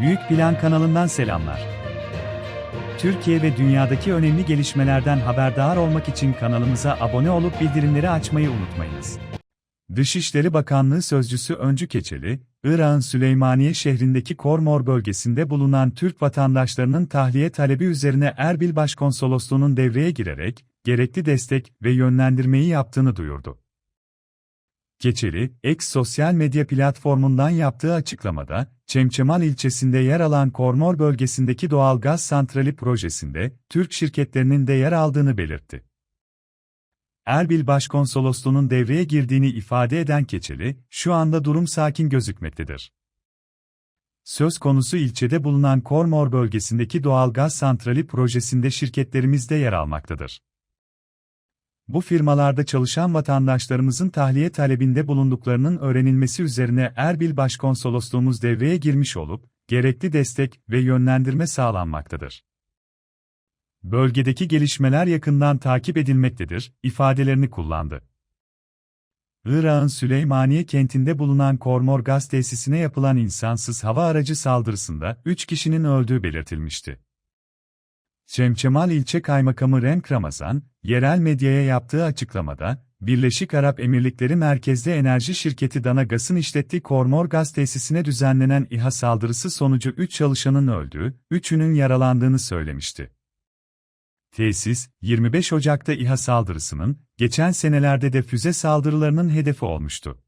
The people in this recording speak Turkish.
Büyük Plan kanalından selamlar. Türkiye ve dünyadaki önemli gelişmelerden haberdar olmak için kanalımıza abone olup bildirimleri açmayı unutmayınız. Dışişleri Bakanlığı Sözcüsü Öncü Keçeli, Irak'ın Süleymaniye şehrindeki Kormor bölgesinde bulunan Türk vatandaşlarının tahliye talebi üzerine Erbil Başkonsolosluğu'nun devreye girerek, gerekli destek ve yönlendirmeyi yaptığını duyurdu. Keçeli, X sosyal medya platformundan yaptığı açıklamada, Çemçemal ilçesinde yer alan Kormor bölgesindeki doğal gaz santrali projesinde, Türk şirketlerinin de yer aldığını belirtti. Erbil Başkonsolosluğu'nun devreye girdiğini ifade eden Keçeli, şu anda durum sakin gözükmektedir. Söz konusu ilçede bulunan Kormor bölgesindeki doğal gaz santrali projesinde şirketlerimiz de yer almaktadır. Bu firmalarda çalışan vatandaşlarımızın tahliye talebinde bulunduklarının öğrenilmesi üzerine Erbil Başkonsolosluğumuz devreye girmiş olup, gerekli destek ve yönlendirme sağlanmaktadır. Bölgedeki gelişmeler yakından takip edilmektedir, ifadelerini kullandı. Irak'ın Süleymaniye kentinde bulunan Kormor gaz tesisine yapılan insansız hava aracı saldırısında 3 kişinin öldüğü belirtilmişti. Çemçemal ilçe kaymakamı Remk Ramazan, yerel medyaya yaptığı açıklamada, Birleşik Arap Emirlikleri merkezli enerji şirketi Dana Gas'ın işlettiği Kormor gaz tesisine düzenlenen İHA saldırısı sonucu 3 çalışanın öldüğü, 3'ünün yaralandığını söylemişti. Tesis, 25 Ocak'ta İHA saldırısının, geçen senelerde de füze saldırılarının hedefi olmuştu.